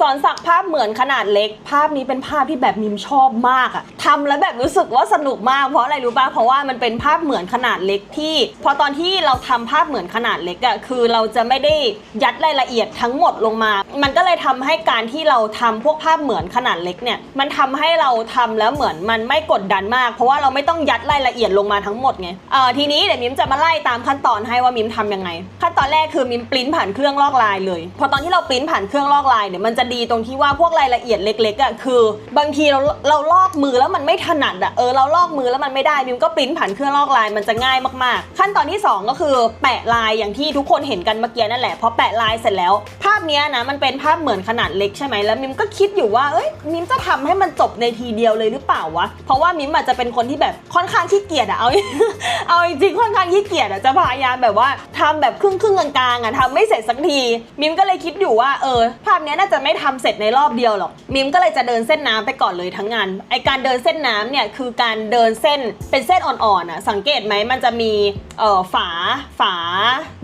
สอนสักภาพเหมือนขนาดเล็ก ภาพนี้เป็นภาพที่แบบมิมชอบมากอะทำแล้วแบบรู้สึกว่าสนุกมากเพราะอะไรรู้ป่ะเพราะว่ามันเป็นภาพเหมือนขนาดเล็กที่ พอตอนที่เราทำภาพเหมือนขนาดเล็กอะคือเราจะไม่ได้ยัดรายละเอียดทั้งหมดลงมา มันก็เลยทำให้การที่เราทำพวกภาพเหมือนขนาดเล็กเนี่ยมันทำให้เราทำแล้วเหมือนมันไม่กดดันมาก เพราะว่าเราไม่ต้องยัดรายละเอียดลงมาทั้งหมดไงเอ่อทีนี้เดี๋ยวมิมจะมาไล่ตามขั้นตอนให้ว่ามิมทำยังไงขั้น อนแรกคือมิมปริ้นผ่านเครื่องลอกลายเลย พอตอนที่เราปริ้นผ่านเครื่องลอกลายเนี่ยมันจะดีตรงที่ว่าพวกรายละเอียดเล็กๆอะคือ บางทีเราเราลอกมือแล้วมันไม่ถนัดอะเออเราลอกมือแล้วมันไม่ได้มิมก็ปริ้นผ่านเครื่องลอกลายมันจะง่ายมากๆ ขั้นตอนที่สองก็คือแปะลายอย่างที่ทุกคนเห็นกันเมื่อกี้นั่นแหละพอแปะลายเสร็จแล้ว ภาพเนี้ยนะมันเป็นภาพเหมือนขนาดเล็กใช่ไหมแล้วมิมก็คิดอยู่ว่าเอ้ยมิมจะทำให้มันจบในทีเดียวเลยหรือเปล่าวะเพราะว่ามิมอาจจะเป็นคนที่แบบค่อนข้างขี้เกียจอะเอาเอาจริงค่อนข้างขี้เกียจอะจะพยายามแบบว่าทำแบบครึ่งครึ่งๆกลางๆอะทำไม่เสร็จสักที มิมก็เลยคิดอยู่ว่าเออภาพนี้น่าจะไม่ทำเสร็จในรอบเดียวหรอก มิมก็เลยจะเดินเส้นน้ำไปก่อนเลยทั้งงานไอการเดินเส้นน้ำเนี่ยคือการเดินเส้นเป็นเส้นอ่อนๆอะสังเกตไหมมันจะมีเอ่อฝาฝา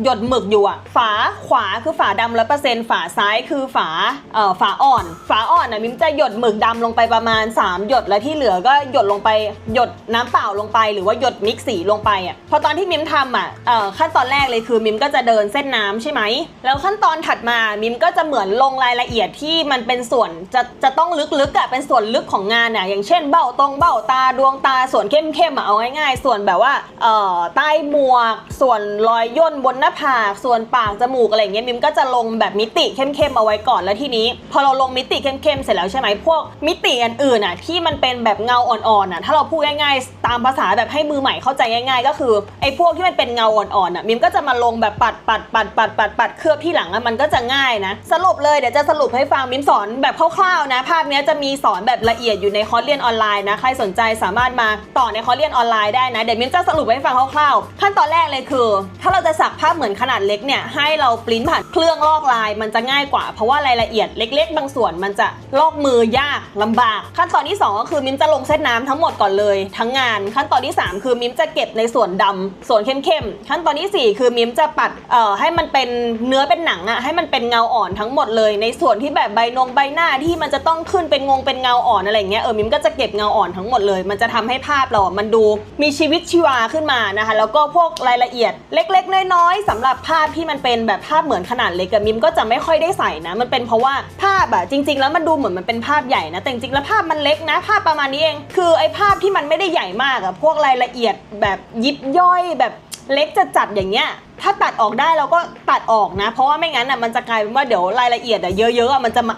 หยดหมึกอยู่อะฝาขวาคือฝาดำร้อยเปอร์เซ็นต์ฝาซ้ายคือฝาเอ่อฝาอ่อน ฝาอ่อนอะมิมจะหยดหมึกดำลงไปประมาณ 3 หยดแล้วที่เหลือก็หยดลงไปหยดน้ำเปล่าลงไป หรือว่าหยดมิกซ์สีลงไปอะพอตอนที่มิมทำอะเอ่อขั้นตอนแรกเลยคือมิมก็จะเดินเส้นน้ำใช่ไหม แล้วขั้นตอนถัดมามิมก็จะเหมือนลงรายละเอียดที่มันเป็นส่วนจะจะต้องลึกๆอะเป็นส่วนลึกของงานอะอย่างเช่น เบ้าตรงเบ้าตาดวงตาส่วนเข้มๆอะเอาง่ายๆ ส่วนแบบว่าเอ่อใต้หมวก ส่วนรอยย่นบนหน้าผากส่วนปากจมูกอะไรเงี้ยมิมก็จะลงแบบมิติเข้มๆเอาไว้ก่อนแล้วทีนี้ พอเราลงมิติเข้มๆเสร็จแล้วใช่ไหมพวกมิติอันอื่นอะที่มันเป็นแบบเงาอ่อนๆอะถ้าเราพูดง่ายๆ ตามภาษาแบบให้มือใหม่เข้าใจง่าย ๆ ก็คือไอ้พวกที่มันเป็นเงาอ่อนๆอะมิมก็จะมาลงแบบปัดปัดปัดปัดปัดปัดเคลือบที่หลังอะมันก็จะง่ายนะ สรุปเลยเดี๋ยวจะสรุปให้ฟังมิมสอนแบบคร่าวๆนะ ภาพนี้จะมีสอนแบบละเอียดอยู่ในคอร์สเรียนออนไลน์นะใครสนใจสามารถมาต่อในคอร์สเรียนออนไลน์ได้นะเดี๋ยวมิมจะสรุปให้ฟังคร่าวๆขั้นตอนแรกเลยคือ ถ้าเราจะสักภาพเหมือนขนาดเล็กเนี่ยให้เราปริ้นผ่านเครื่องลอกลายมันจะง่ายกว่า เพราะว่ารายละเอียดเล็ก ๆ บางส่วนมันจะลอกมือยากลำบาก ขั้นตอนที่สองก็คือมิ้มจะลงเส้นน้ำทั้งหมดก่อนเลย ทั้งงาน ขั้นตอนที่สามคือมิ้มจะเก็บในส่วนดำส่วนเข้มๆขั้นตอนที่สี่คือมิมจะปัดเอ่อให้มันเป็นเนื้อเป็นหนังอะให้มันเป็นเงาอ่อนทั้งหมดเลย ในส่วนที่แบบใบนงใบหน้าที่มันจะต้องขึ้นเป็นงงเป็นเงาอ่อนอะไรเงี้ยเออมิมก็จะเก็บเงาอ่อนทั้งหมดเลย มันจะทำให้ภาพเรามันดูมีชีวิตชีวาขึ้นมานะคะแล้วก็พวกรายละเอียดเล็ก ๆ น้อยๆสำหรับภาพที่มันเป็นแบบภาพเหมือนขนาดเล็กมิมก็จะไม่ค่อยได้ใส่นะมันเป็นเพราะว่าภาพอะจริง ๆ แล้วมันดูเหมือนมันเป็นภาพใหญ่นะแต่จริงๆแล้วภาพมันเล็กนะ ภาพประมาณนี้เอง คือไอ้ภาพที่มันไม่ได้ใหญ่มากอะพวกรายละเอียดแบบยิบย่อยแบบ เล็กจะจัดอย่างเงี้ย ถ้าตัดออกได้เราก็ตัดออกนะ เพราะว่าไม่งั้นอะมันจะกลายเป็นว่าเดี๋ยวรายละเอียดอะเยอะๆอะมันจะมา